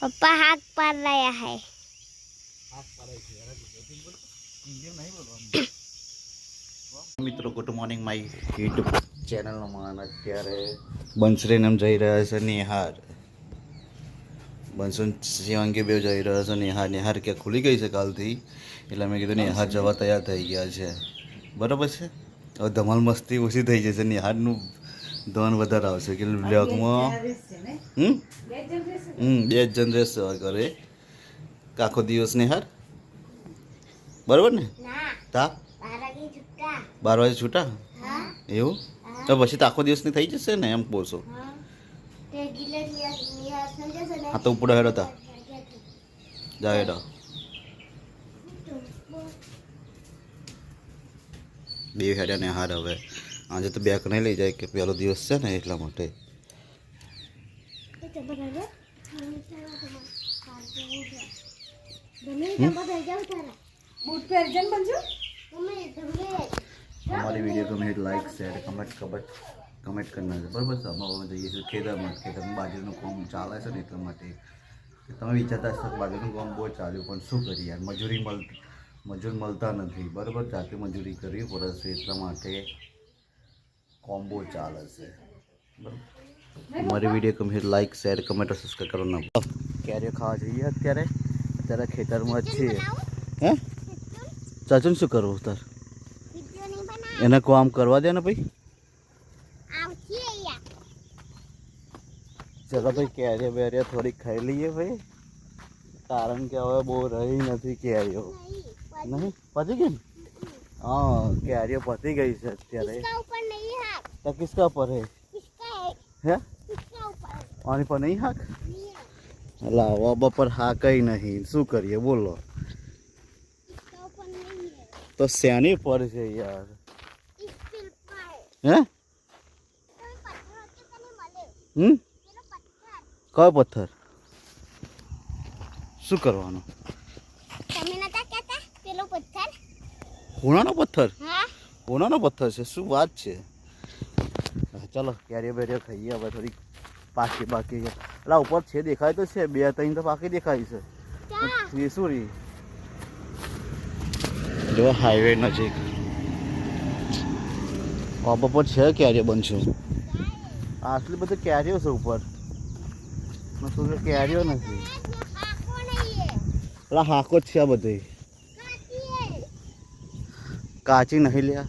પપ્પા હાક પાર રહ્યા હે. મિત્રો ગુડ મોર્નિંગ માય યુટ્યુબ ચેનલમાં અત્યારે બંસરેનમ જઈ રહ્યા છે નિહાર. બંસુન શિવાંગી બે જઈ રહ્યા છે નિહાર. નિહાર ક્યાં ખુલી ગઈ છે કાલથી? એટલે મેં કીધું નિહાર જવા તૈયાર થઈ ગયા છે. બરાબર છે? હવે ધમાલ મસ્તી ઓછી થઈ જશે. નિહારનું ધન વધારે આવશે. કે બ્લોગમાં હમ? હમ, બે જ જનરેશન કરે. કાખો દિવસ નિહાર બરાબર ને? તા? બાર વાગે છૂટા? એવું? તો પછી તો આખો દિવસની થઈ જશે ને એમ કહો હા, તો ઉપર હેડો તા. જા હેડો. બે હેડ્યા ને હાર હવે. આજે તો બેક નહીં લઈ જાય કે પહેલો દિવસ છે ને એટલા માટે. બૂટ પહેરજે ને બંજુ અમારી વીડિયો ગમે like share comment comment comment કરના છે બરાબર છે? અમારે જઈએ છીએ ખેતરમાં. ખેતરમાં બાજરીનું કામ ચાલે છે ને એટલા માટે. તમે વિચારતા હશો કે બાજરીનું કામ બહુ ચાલ્યું પણ શું કરીએ યાર? મજૂરી મળતી મજૂર મળતા નથી. બરાબર જાતે મજૂરી કરવી પડે છે એટલા માટે. કોમ્બો ચાલે છે બરાબર અમારી વીડિયો ગમે લાઈક શેર કમેન્ટ અને સબસ્ક્રાઈબ કરવાનું ના ક્યારે ખાવા જઈએ અત્યારે? અત્યારે ખેતરમાં જ છીએ હે? ચાચુને શું કરવું તાર વિડિયો નહીં બના એને કામ કરવા દે ને ભાઈ? આવશે યાર ચલો ભાઈ કેરીઓ બેરીઓ થોડીક ખાઈ લઈએ ભાઈ। કારણ કે હવે બહુ રહી નથી કેરીઓ। નહીં પતી ગઈ ને? હા કેરીઓ પતી ગઈ છે અત્યારે। इसका ऊपर नहीं है તો કિસકા પર હે इसका है હે इसका ऊपर આની પર નહીં હાક नहीं है લાવો બપોર હા કઈ નહીં શું કરીએ બોલો इसका ऊपर नहीं है તો શેની પર છે યાર इस दिल पर है હે कोई पत्थर होते तो नहीं मले હમ પેલો પથ્થર કયો પથ્થર શું કરવાનું તમે નતા કહેતા પેલો પથ્થર ખૂણાનો પથ્થર હા કોનાનો પથ્થર છે શું વાત છે ચલો કેરીઓ બેરીઓ ખાઈએ હવે થોડીક પાકી બાકી છે. એટલે ઉપર છે દેખાય તો છે બે ત્રણ તો પાકી દેખાય છે. શું રહી જો હાઈવે નજીક આ ઉપર છે કેરીઓ બનશું. આટલી બધી કેરીઓ છે ઉપર. શું કે કેરીઓ નથી. પેલા એટલે હાકો જ છે આ બધી. કાચી નહીં લ્યા.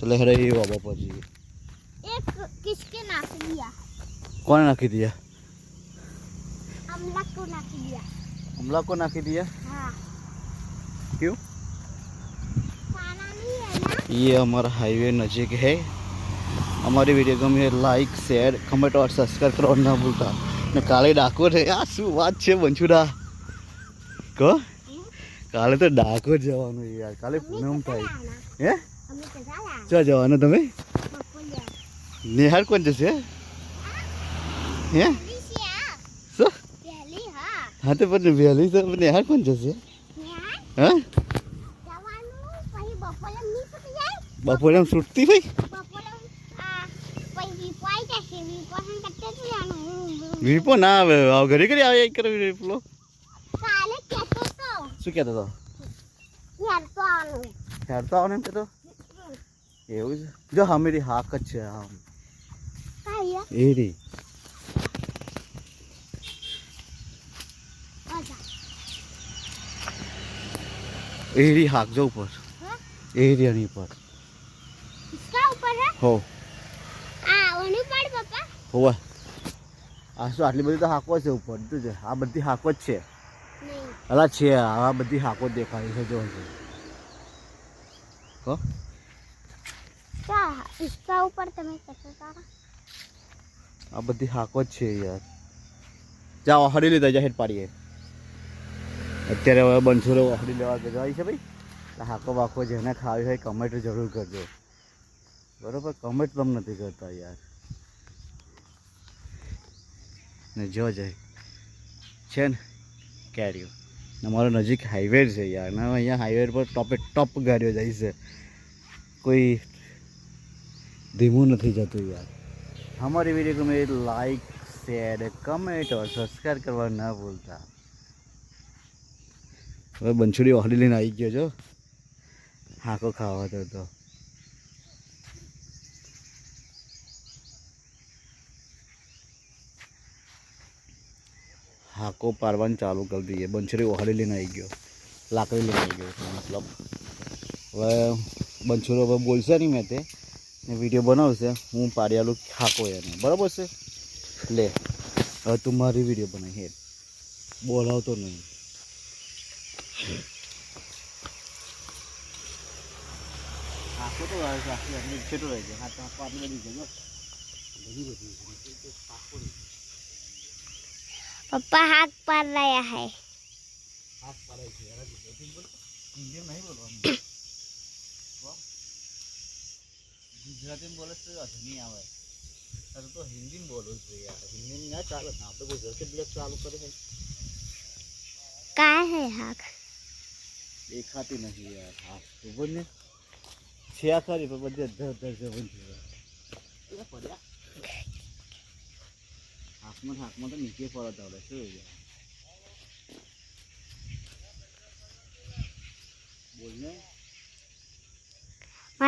તો લહેરે એ બાબા પર જઈએ एक किसके नाक दिया કોને નાખી દિયા अमला को नाक दिया હમલા કો નાખી દિયા हाँ क्यों खाना नहीं है ना ये हमारा हाईवे नज़दीक है हमारी वीडियो को में लाइक शेयर कमेंट और सब्सक्राइब करो ना भूलता ને કાલે ડાકોર છે આ શું વાત છે બંછુડા કહો કાલે તો ડાકોર જવાનું છે યાર કાલે પૂનમ થાય હે हमें तो जाला ક્યાં જવાના તમે? નિહાર કોણ જશે હે? શું? હા. તો પણ વહેલી તો નિહાર કોણ જશે? હા? બપોરે આમ છૂટતી ભાઈ વિપો ના આવે ઘરે ઘરે આવે એક કરવી વિપલો શું કહેતો હતો? યાર તો આવો. એમ કહેતો. એવું છે જો હા મેરી હાક જ છે આમ કાયા એ રી આજા એ રી હાક જો ઉપર हाँ એ રીની પર इसका ऊपर है હો આ ઓની પડ પપ્પા હોવા આ શું આટલી બધી તો હાકો છે ઉપર તું છે આ બધી હાકો જ છે નહીં અલા છે આ બધી હાકો જ દેખાય છે જો છે કહો ક્યાં હિસ્સા ઉપર તમે કહેતા હતા આ બધી હાકો જ છે યાર. જાઓ હરી લીધા, જાહેર પાડીએ. અત્યારે હવે બનશો રે હરી લેવા ગજવાય છે ભાઈ. હાકો બાકો જેને ખાવી હોય કમેન્ટ જરૂર કરજો. બરાબર? કમેન્ટ પણ નથી કરતા યાર. ને જો જાય છે ને, કેરીઓ. મારો નજીક હાઈવે છે યાર. ને અહીંયા હાઈવે પર ટોપે ટોપ ગાડીઓ જાય છે. કોઈ ધીમું નથી જતું યાર. અમારી વીડિયો ગમે લાઈક શેર કમેન્ટ ઓર સબસ્ક્રાઈબ કરવા ન ભૂલતા. હવે બંછુડી ઓહડી લઈને આવી ગયો છો? હાકો ખાવા તો તો. હાકો પારવાનું ચાલુ કરી દઈએ. બંછુરી ઓહડી લઈને આવી ગયો. લાકડી લઈને આવી ગયો મતલબ. હવે બંછુરો હવે બોલશે નહીં મેં તે. વીડિયો બનાવશે હું પાડિયાલું ખાકો એને બરાબર છે લે હવે તું મારી વીડિયો બનાવી હેડ બોલાવતો નહીં ખાકો તો આવે છે આખી આટલી છેટો રહે છે હા તો આખો આટલી બધી છે જો. બધી બધી છે. એક એક ખાકો નહીં. પપ્પા હાથ પાર રહ્યા હે હાથ પાડે છે યાર હજી બે ત્રણ બોલ. હિન્દી નહીં બોલવાનું ગુજરાતીમાં બોલે તો અધ નહીં આવે. તારે તો હિન્દીમાં બોલવું જોઈએ યાર. હિન્દી ના ચાલે ને આપણે ગુજરાતી બ્લેક ચાલુ કરે છે. કાય હે હાક? દેખાતી નથી યાર હાક. ખબર ને. છે આ ખરી પર બધે ધર ધર જવું છે. પડ્યા. હાથમાં હાકમાં તો નીચે પડત આવડે. શું યાર બોલ ને.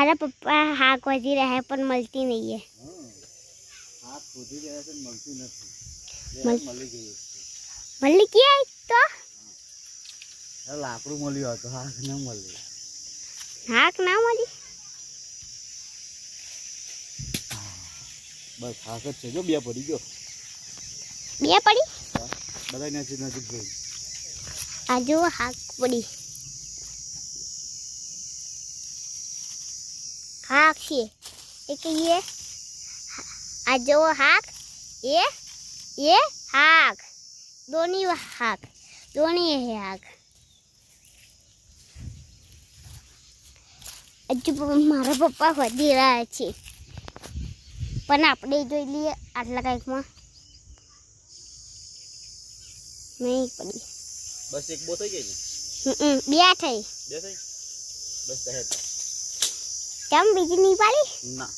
મારા પપ્પા હાક વધી રહ્યા હે પણ મળતી નહીં હે હા હાથ શોધી રહ્યા છે ને મળતી નથી મળ- લે, મળી ગઈ મળી ક્યાં તો અરે લાકડું મળ્યું હતું હાથ ન મળ્યું હાક ના મળી બસ હાથ જ છે જો બે પડી ગયો બે પડી બધા નજીક નજીક જોઈ આ જુઓ હાક પડી છીએ એક એ આ જવો હાક એ એ હાક દોની હાક દોની હે હાક હજુ મારા પપ્પા વધી રહ્યા છે. પણ આપણે જોઈ લઈએ આટલા કાંઈકમાં. નહીં પડી. બસ એક બો થઈ ગઈ બે થઈ. બે થઈ? બસ કેમ બીજી નહીં પાડી? ના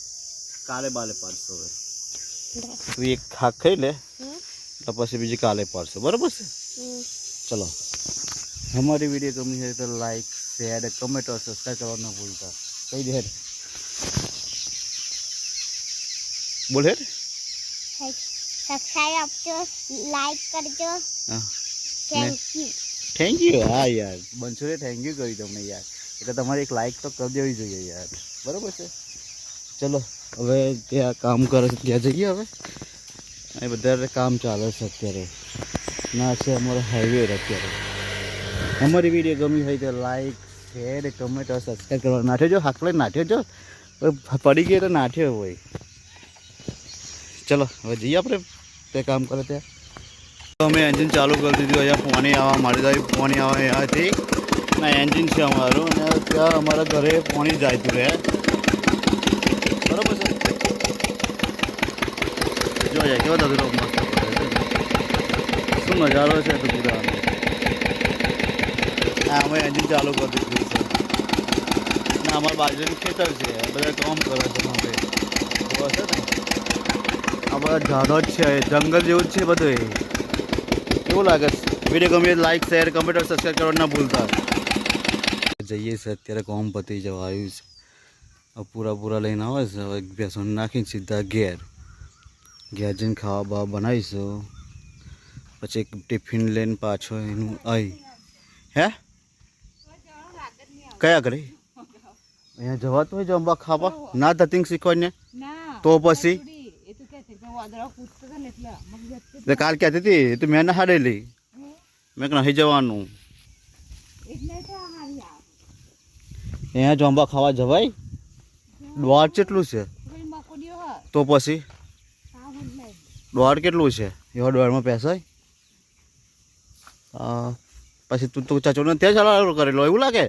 કાલે બાલે પાડશો હવે. તું એક ખાક ખાઈ લે તો પછી બીજી કાલે પાડશો બરાબર છે? ચલો. અમારી વીડિયો ગમી હોય તો લાઈક શેર કમેન્ટ ઓર સબસ્ક્રાઈબ કરવાનું ન ભૂલતા. કહી દે હેડ? બોલ હેડ. સબસ્ક્રાઈબ આપજો લાઈક કરજો. થેન્ક યુ થેન્ક યુ હા યાર. બંસુરે થેન્ક યુ કરી તમને યાર. એટલે તમારે એક લાઈક તો કરી દેવી જોઈએ યાર. બરાબર છે? ચલો, હવે ત્યાં કામ કરે છે, ત્યાં જઈએ હવે. એ બધા કામ ચાલે છે અત્યારે. ના છે અમારો હાઈવે અત્યારે. અમારી વીડિયો ગમી હોય તો લાઈક શેર કમેન્ટ સબસ્ક્રાઈબ કરવા નાઠ્યો જો હાકલે નાઠ્યો જો. પડી ગયો તો નાઠ્યો હોય. ચલો, હવે જઈએ આપણે તે કામ કરે ત્યાં. અમે એન્જિન ચાલુ કરી દીધું, અહીંયા પાણી આવવા મારી જાય આવવા આવે અહીંયાથી ના એન્જિન છે અમારું અને ત્યાં અમારા ઘરે પાણી જાયતું રહે બરાબર છે? જો જાય કેવો દાદુ મસ્ત પડે છે. શું નજારો છે તો પૂરા. હા અમે એન્જિન ચાલુ કરી દીધું છે. ના અમારા બાજુનું ખેતર છે, બધા કામ કરે છે માટે. ખબર છે ને? આ બધા ઝાડો જ છે, જંગલ જેવું જ છે બધું. એ કેવું લાગે? વીડિયો ગમે લાઈક શેર કમેન્ટ और સબસ્ક્રાઈબ કરવાનું ના ભૂલતા. જઈએ છીએ અત્યારે કોમ પતી જવા આવ્યું છે. પૂરા પૂરા લઈને આવે છે હવે ભેંસો નાખીને સીધા ઘેર. ઘેર જઈને ખાવા બાવા બનાવીશું. પછી એક ટિફિન લઈને પાછો એનું આવી હે? કયા ઘરે? અહીંયા જવાતું હોય જો અંબા ખાવા? ના થતી શીખવાને તો પછી? કાલ કહેતી હતી? તું મેં ના હાડેલી મેં કે નહીં જવાનું એટલે તો હારી આ અહીંયા જોંબા ખાવા જવાય? દ્વાર કેટલું છે? તો પછી? આ કેટલું છે? એવા દોડમાં પેસાય? પછી તું તો ચાચોને ત્યાં ચાલો કરેલો, એવું લાગે?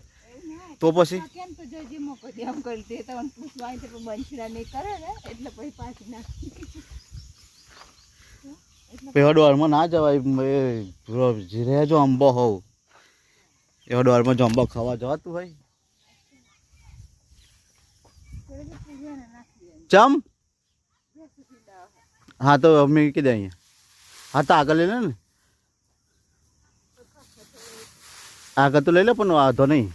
તો પછી? તો તો ને એવા ડોરમાં ના જવાય રહેજો અંબો હોવ એવા ડોરમાં જો અંબો ખાવા જવાતું ભાઈ ચમ હા તો અમે કીધે અહીંયા હા તો આગળ લઈ લે ને આગળ તો લઈ લે પણ વાંધો નહીં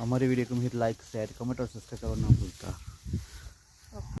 हमारे वीडियो को लाइक शेयर कमेंट और सब्सक्राइब करना ना भूलता